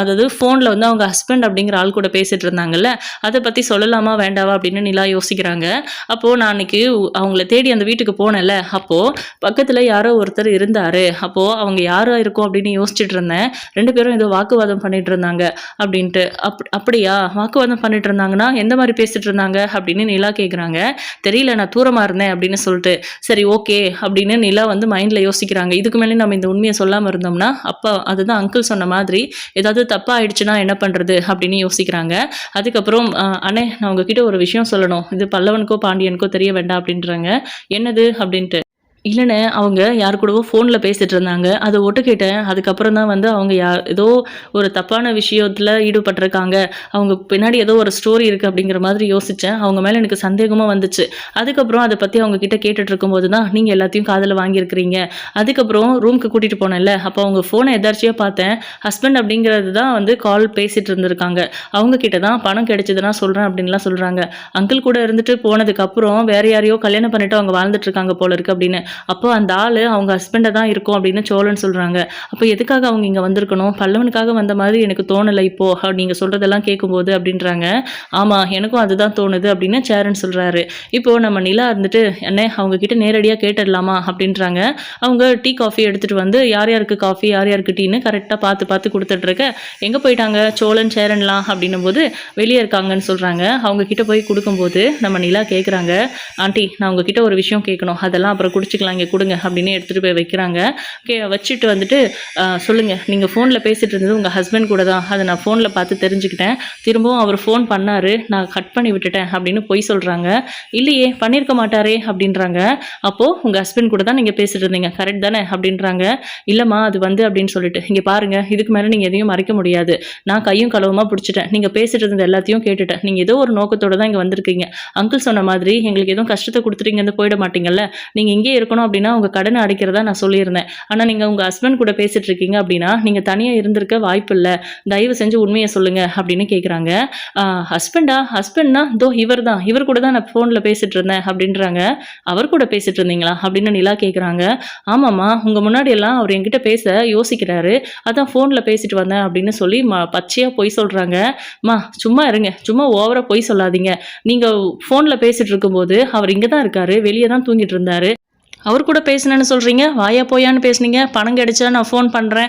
அதாவது ஃபோனில் வந்து அவங்க ஹஸ்பண்ட் அப்படிங்கிற ஆள் கூட பேசிகிட்டு இருந்தாங்கல்ல அதை பற்றி சொல்லலாமா வேண்டாவா அப்படின்னு நிலா யோசிக்கிறாங்க. அப்போது நான் அன்னைக்கு அவங்கள தேடி அந்த வீட்டுக்கு போனேன்ல. அப்போது பக்கத்தில் யாரோ ஒருத்தர் இருந்தார். அப்போது அவங்க யாராக இருக்கும் அப்படின்னு யோசிச்சுட்டு இருந்தேன். ரெண்டு பேரும் ஏதோ வாக்குவாதம் பண்ணிட்டு இருந்தாங்க அப்படின்ட்டு. அப் அப்படியா? வாக்குவாதம் பண்ணிட்டு இருந்தாங்கன்னா எந்த மாதிரி பேசிட்டு இருந்தாங்க அப்படின்னு நிலா கேட்குறாங்க தெரியல நான் தூரமாக இருந்தேன் அப்படின்னு சொல்லிட்டு. சரி ஓகே அப்படின்னு நிலா வந்து மைண்டில் யோசிக்கிறாங்க. இதுக்கு மேலே நம்ம இந்த உண்மையை சொல்லாமல் இருந்தோம்னா அப்பா அதுதான் அங்கிள் சொன்ன மாதிரி ஏதாவது தப்பாக ஆயிடுச்சுன்னா என்ன பண்ணுறது அப்படின்னு யோசிக்கிறாங்க. அதுக்கப்புறம் அஹ், அண்ணே நான் உங்ககிட்ட ஒரு விஷயம் சொல்லணும். இது பல்லவனுக்கோ பாண்டியனுக்கோ தெரிய வேண்டாம் அப்படின்றாங்க. என்னது? அப்படின்ட்டு. இல்லைண்ணே அவங்க யார் கூடவோ ஃபோனில் பேசிகிட்டு இருந்தாங்க. அதை ஒட்டு கேட்டேன். அதுக்கப்புறம் தான் வந்து அவங்க யா ஏதோ ஒரு தப்பான விஷயத்தில் ஈடுபட்டிருக்காங்க. அவங்க பின்னாடி ஏதோ ஒரு ஸ்டோரி இருக்குது அப்படிங்கிற மாதிரி யோசித்தேன் அவங்க மேலே எனக்கு சந்தேகமாக வந்துச்சு. அதுக்கப்புறம் அதை பற்றி அவங்க கிட்ட கேட்டுட்டு இருக்கும்போது தான் நீங்கள் எல்லாத்தையும் காதில் வாங்கியிருக்கிறீங்க. அதுக்கப்புறம் ரூமுக்கு கூட்டிகிட்டு போனேன்ல. அப்போ அவங்க ஃபோனை எதார்ச்சியாக பார்த்தேன். ஹஸ்பண்ட் அப்படிங்கிறது தான் வந்து கால் பேசிகிட்டு இருந்திருக்காங்க. அவங்க கிட்ட தான் பணம் கிடைச்சதுன்னா சொல்கிறேன் அப்படின்லாம் சொல்கிறாங்க அங்கிள் கூட இருந்துட்டு போனதுக்கப்புறம் வேறு யாரையோ கல்யாணம் பண்ணிட்டு அவங்க வாழ்ந்துட்டு இருக்காங்க போல இருக்குது அப்படின்னு. அப்போ அந்த ஆள் அவங்க ஹஸ்பண்டை தான் இருக்கும் அப்படின்னு சோழன் சொல்கிறாங்க அப்போ எதுக்காக அவங்க இங்கே வந்திருக்கணும்? பல்லவனுக்காக வந்த மாதிரி எனக்கு தோணலை இப்போ நீங்கள் சொல்கிறதெல்லாம் கேட்கும்போது அப்படின்றாங்க. ஆமாம் எனக்கும் அதுதான் தோணுது அப்படின்னு சேரன் சொல்கிறாரு இப்போ நம்ம நிலா இருந்துட்டு அண்ணே அவங்க கிட்ட நேரடியாக கேட்டுடலாமா? அப்படின்றாங்க. அவங்க டீ காஃபி எடுத்துகிட்டு வந்து யார் யாருக்கு காஃபி? யார் யாருக்கு டீன்னு கரெக்டாக பார்த்து பார்த்து கொடுத்துட்ருக்க எங்கே போயிட்டாங்க? சோழன் சேரன்லாம்? அப்படின்னும் போது வெளியே இருக்காங்கன்னு சொல்கிறாங்க அவங்க கிட்ட போய் கொடுக்கும்போது நம்ம நிலா கேட்குறாங்க ஆண்டி நான் உங்ககிட்ட ஒரு விஷயம் கேட்கணும். அதெல்லாம் அப்புறம் வச்சுக்கலாம் இங்கே கொடுங்க அப்படின்னு எடுத்துகிட்டு போய் வைக்கிறாங்க. கே வச்சுட்டு வந்துட்டு சொல்லுங்கள் நீங்கள் ஃபோனில் பேசிகிட்டு இருந்தது உங்கள் ஹஸ்பண்ட் கூட தான். அதை நான் ஃபோனில் பார்த்து தெரிஞ்சுக்கிட்டேன். திரும்பவும் அவர் ஃபோன் பண்ணார். நான் கட் பண்ணி விட்டுட்டேன் அப்படின்னு பொய் சொல்கிறாங்க இல்லையே பண்ணியிருக்க மாட்டாரே அப்படின்றாங்க. அப்போது உங்கள் ஹஸ்பண்ட் கூட தான் நீங்கள் பேசிகிட்டு இருந்தீங்க. கரெக்ட் தானே அப்படின்றாங்க. இல்லைம்மா அது வந்து அப்படின்னு சொல்லிட்டு இங்கே பாருங்கள் இதுக்கு மேலே நீங்கள் எதையும் மறைக்க முடியாது. நான் கையும் களவுமா பிடிச்சிட்டேன். நீங்கள் பேசிட்டு இருந்த எல்லாத்தையும் கேட்டுட்டேன். நீங்கள் ஏதோ ஒரு நோக்கத்தோடு தான் இங்கே வந்திருக்கீங்க. அங்கிள் சொன்ன மாதிரி எங்களுக்கு எதுவும் கஷ்டத்தை கொடுத்துட்டீங்கன்னு போயிட மாட்டீங்கல்ல. நீங்கள் இங்கே இருக்கணும் அப்படின்னா உங்கள் கடனை அடைக்கிறதா நான் சொல்லியிருந்தேன். ஆனால் நீங்கள் உங்கள் ஹஸ்பண்ட் கூட பேசிகிட்டு இருக்கீங்க அப்படின்னா நீங்கள் தனியாக இருந்திருக்க வாய்ப்பு இல்லை. தயவு செஞ்சு உண்மையை சொல்லுங்கள் அப்படின்னு கேட்குறாங்க ஹஸ்பண்டா ஹஸ்பண்ட்னா தோ இவர் தான் இவர் கூட தான் நான் ஃபோனில் பேசிகிட்டு இருந்தேன் அப்படின்றாங்க. அவர் கூட பேசிகிட்டு இருந்தீங்களா அப்படின்னு நிலா கேட்குறாங்க ஆமாம்மா உங்கள் முன்னாடி எல்லாம் அவர் என்கிட்ட பேச யோசிக்கிறாரு. அதான் ஃபோனில் பேசிட்டு வந்தேன் அப்படின்னு சொல்லி ம பச்சையாக பொய் சொல்கிறாங்க மா சும்மா இருங்க. சும்மா ஓவராக பொய் சொல்லாதீங்க. நீங்கள் ஃபோனில் பேசிகிட்டு இருக்கும்போது அவர் இங்கே தான் இருக்காரு. வெளியே தான் தூங்கிட்டு இருந்தாரு அவர் கூட பேசினேன்னு சொல்கிறீங்க வாயா போயான்னு பேசுனீங்க. பணம் கிடைச்சா நான் ஃபோன் பண்ணுறேன்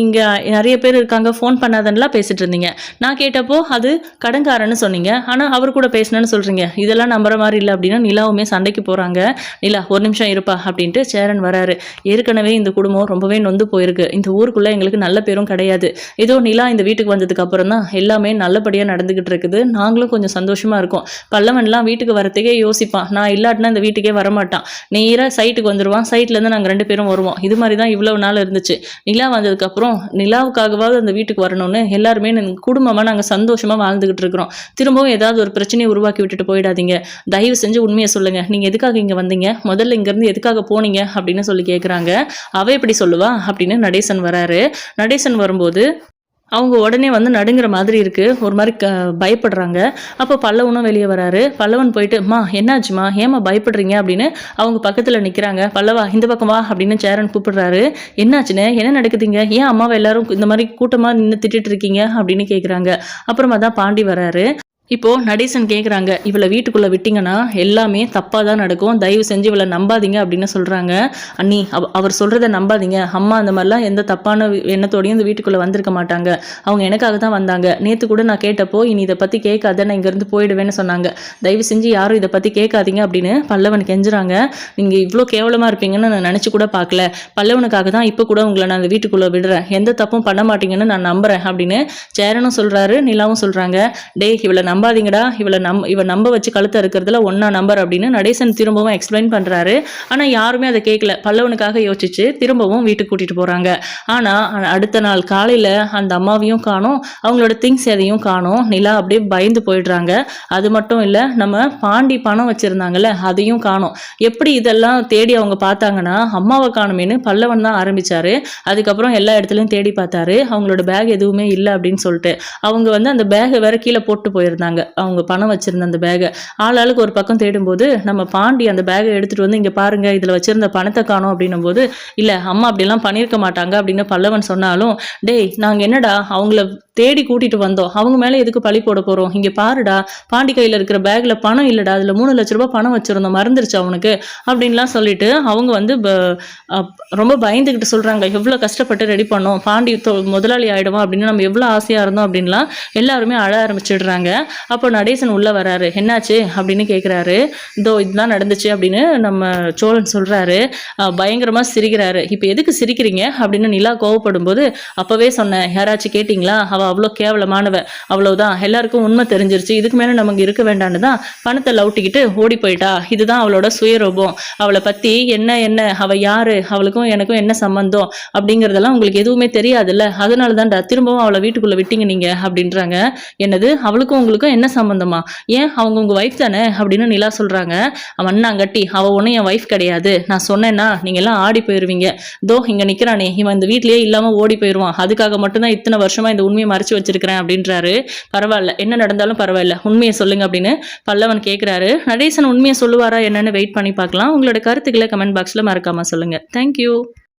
இங்கே நிறைய பேர் இருக்காங்க. ஃபோன் பண்ணாதன்னெலாம் பேசிகிட்டு இருந்தீங்க. நான் கேட்டப்போ அது கடன்காரன்னு சொன்னீங்க. ஆனால் அவர் கூட பேசினேன்னு சொல்கிறீங்க இதெல்லாம் நம்புற மாதிரி இல்லை அப்படின்னா நிலாவுமே சண்டைக்கு போகிறாங்க நிலா ஒரு நிமிஷம் இருப்பா அப்படின்ட்டு சேரன் வராரு. ஏற்கனவே இந்த குடும்பம் ரொம்பவே நொந்து போயிருக்கு. இந்த ஊருக்குள்ளே எங்களுக்கு நல்ல பேரும் கிடையாது. ஏதோ நிலா இந்த வீட்டுக்கு வந்ததுக்கு அப்புறம் தான் எல்லாமே நல்லபடியாக நடந்துக்கிட்டு இருக்குது. நாங்களும் கொஞ்சம் சந்தோஷமாக இருக்கோம். பல்லவன்லாம் வீட்டுக்கு வரத்துக்கே யோசிப்பான். நான் இல்லாட்டினா இந்த வீட்டுக்கே வரமாட்டான். நேராக சைட்டுக்கு வந்துடுவான் சைட்லேருந்து நாங்கள் ரெண்டு பேரும் வருவோம். இது மாதிரி தான் இவ்வளவு நாள் இருந்துச்சு. நிலா வந்ததுக்கப்புறம் நிலாவுக்காகவாவது அந்த வீட்டுக்கு வரணும்னு எல்லாருமே குடும்பமாக நாங்கள் சந்தோஷமாக வாழ்ந்துக்கிட்டு இருக்கிறோம். திரும்பவும் ஏதாவது ஒரு பிரச்சனையை உருவாக்கி விட்டுட்டு போயிடாதீங்க. தயவு செஞ்சு உண்மையை சொல்லுங்கள் நீங்கள் எதுக்காக இங்கே வந்தீங்க? முதல்ல இங்கேருந்து எதுக்காக போனீங்க? அப்படின்னு சொல்லி கேட்குறாங்க அவ எப்படி சொல்லுவா? அப்படின்னு நடேசன் வராரு. நடேசன் வரும்போது அவங்க உடனே வந்து நடுங்கிற மாதிரி இருக்குது ஒரு மாதிரி க பயப்படுறாங்க. அப்போ பல்லவனும் வெளியே வராரு. பல்லவன் போயிட்டு மா என்னாச்சுமா? ஏமா பயப்படுறீங்க? அப்படின்னு அவங்க பக்கத்தில் நிற்கிறாங்க பல்லவா இந்த பக்கம் வா அப்படின்னு சேரன் கூப்பிடுறாரு. என்னாச்சுன்னு? என்ன நடக்குதுங்க? ஏன் அம்மாவை எல்லாரும் இந்த மாதிரி கூட்டமாக நின்று திட்டிட்டு இருக்கீங்க? அப்படின்னு கேட்குறாங்க அப்புறமா தான் பாண்டி வராரு. இப்போது நடேசன் கேட்குறாங்க இவளை வீட்டுக்குள்ளே விட்டிங்கன்னா எல்லாமே தப்பாக தான் நடக்கும். தயவு செஞ்சு இவளை நம்பாதீங்க அப்படின்னு சொல்கிறாங்க அண்ணி அவ அவர் சொல்கிறத நம்பாதீங்க. அம்மா அந்த மாதிரிலாம் எந்த தப்பான எண்ணத்தோடையும் இந்த வீட்டுக்குள்ளே வந்திருக்க மாட்டாங்க. அவங்க எனக்காக தான் வந்தாங்க. நேற்று கூட நான் கேட்டப்போ இனி இதை பற்றி கேட்காத நான் இங்கேருந்து போயிடுவேன்னு சொன்னாங்க. தயவு செஞ்சு யாரும் இதை பற்றி கேட்காதீங்க அப்படின்னு பல்லவன் கெஞ்சுறாங்க. நீங்கள் இவ்வளோ கேவலமாக இருப்பீங்கன்னு நான் நினச்சி கூட பார்க்கல பல்லவனுக்காக தான் இப்போ கூட உங்களை நான் அந்த வீட்டுக்குள்ளே விடுறேன். எந்த தப்பும் பண்ண மாட்டீங்கன்னு நான் நம்புகிறேன் அப்படின்னு சேரனும் சொல்கிறாரு நிலாவும் சொல்கிறாங்க டேய் இவளை நம்பாதீங்கடா. இவளை நம் இவள் நம்ப வச்சு கழுத்தை இருக்கிறதுல ஒன்றா நம்பர் அப்படின்னு நடேசன் திரும்பவும் எக்ஸ்பிளைன் பண்ணுறாரு ஆனால் யாருமே அதை கேட்கல பல்லவனுக்காக யோசிச்சு திரும்பவும் வீட்டுக்கு கூட்டிகிட்டு போகிறாங்க ஆனால் அடுத்த நாள் காலையில் அந்த அம்மாவையும் காணும். அவங்களோட திங்ஸ் எதையும் காணும். நிலா அப்படியே பயந்து போயிடுறாங்க. அது மட்டும் இல்லை நம்ம பாண்டி பணம் வச்சுருந்தாங்கல்ல அதையும் காணும். எப்படி இதெல்லாம் தேடி அவங்க பார்த்தாங்கன்னா அம்மாவை காணுமேனு பல்லவன் தான் ஆரம்பிச்சாரு. அதுக்கப்புறம் எல்லா இடத்துலையும் தேடி பார்த்தாரு. அவங்களோட பேக் எதுவுமே இல்லை அப்படின்னு சொல்லிட்டு. அவங்க வந்து அந்த பேகை வேற கீழே போட்டு போயிருந்தாங்க. அவங்க பணம் வச்சுருந்த அந்த பேகை ஆளாளுக்கு ஒரு பக்கம் தேடும்போது நம்ம பாண்டி அந்த பேகை எடுத்துகிட்டு வந்து இங்கே பாருங்கள் இதில் வச்சுருந்த பணத்தை காணோம் அப்படின்னும் போது இல்லை அம்மா அப்படிலாம் பண்ணியிருக்க மாட்டாங்க அப்படின்னு பல்லவன் சொன்னாலும் டேய் நாங்கள் என்னடா அவங்கள தேடி கூட்டிட்டு வந்தோம். அவங்க மேலே எதுக்கு பழி போட போகிறோம் இங்கே பாருடா பாண்டி கையில் இருக்கிற பேக்கில் பணம் இல்லைடா அதில் மூணு லட்ச ரூபாய் பணம் வச்சிருந்தோம் மறந்துருச்சு அவனுக்கு. அப்படின்லாம் சொல்லிட்டு அவங்க வந்து ப- அப்- ரொம்ப பயந்துக்கிட்டு சொல்கிறாங்க எவ்வளோ கஷ்டப்பட்டு ரெடி பண்ணோம். பாண்டி தொ- முதலாளி ஆகிடுவோம் அப்படின்னு நம்ம எவ்வளோ ஆசையாக இருந்தோம் அப்படின்லாம் எல்லாருமே அழ ஆரம்பிச்சிடுறாங்க. அப்போ நடேசன் உள்ளே வராரு. என்னாச்சு? அப்படின்னு கேட்குறாரு இதோ இதுதான் நடந்துச்சு அப்படின்னு நம்ம சோழன் சொல்கிறாரு பயங்கரமாக சிரிக்கிறாரு. இப்போ எதுக்கு சிரிக்கிறீங்க? அப்படின்னு நிலா கோவப்படும் போது அப்போவே சொன்னேன். யாராச்சும் கேட்டிங்களா? அவள் அவ்வளோ கேவலமானவ அவ்வளவுதான். எல்லாருக்கும் உண்மை தெரிஞ்சிருச்சு. இதுக்கு மேலே நமக்கு இருக்க வேண்டான்னு தான் பணத்தை லவுட்டிக்கிட்டு ஓடி போயிட்டா. இதுதான் அவளோட சுயரூபம். அவளை பத்தி என்ன என்ன அவள் யாரு அவளுக்கும் எனக்கும் என்ன சம்பந்தம் அப்படிங்கிறதெல்லாம் உங்களுக்கு எதுவுமே தெரியாதுல்ல. அதனால தான்டா திரும்பவும் அவளை வீட்டுக்குள்ள விட்டீங்க நீங்கள் அப்படின்றாங்க. என்னது? அவளுக்கும் உங்களுக்கும் என்ன சம்பந்தமா? ஏன் அவங்க உங்கள் ஒய்ஃப் தானே அப்படின்னு நிலா சொல்றாங்க. அவன் அண்ணாங்கட்டி அவள் ஒன்றும் என் ஒய்ஃப் கிடையாது. நான் சொன்னேன்னா நீங்க எல்லாம் ஆடி போயிருவீங்க. தோ இங்க நிற்கிறானே இவன் இந்த வீட்லேயே இல்லாமல் ஓடி போயிடுவான் அதுக்காக மட்டும்தான் இத்தனை வருஷமா இந்த உண்மையை மறைச்சு வச்சிருக்கிறேன் அப்படின்றாரு. பரவாயில்ல. என்ன நடந்தாலும் பரவாயில்ல. உண்மையை சொல்லுங்க அப்படின்னு பல்லவன் கேட்குறாரு நடேசன் உண்மையை சொல்லுவாரா என்னன்னு வெயிட் பண்ணி பார்க்கலாம். உங்களோட கருத்துக்களை கமெண்ட் பாக்ஸில் மறக்காம சொல்லுங்க. தேங்க்யூ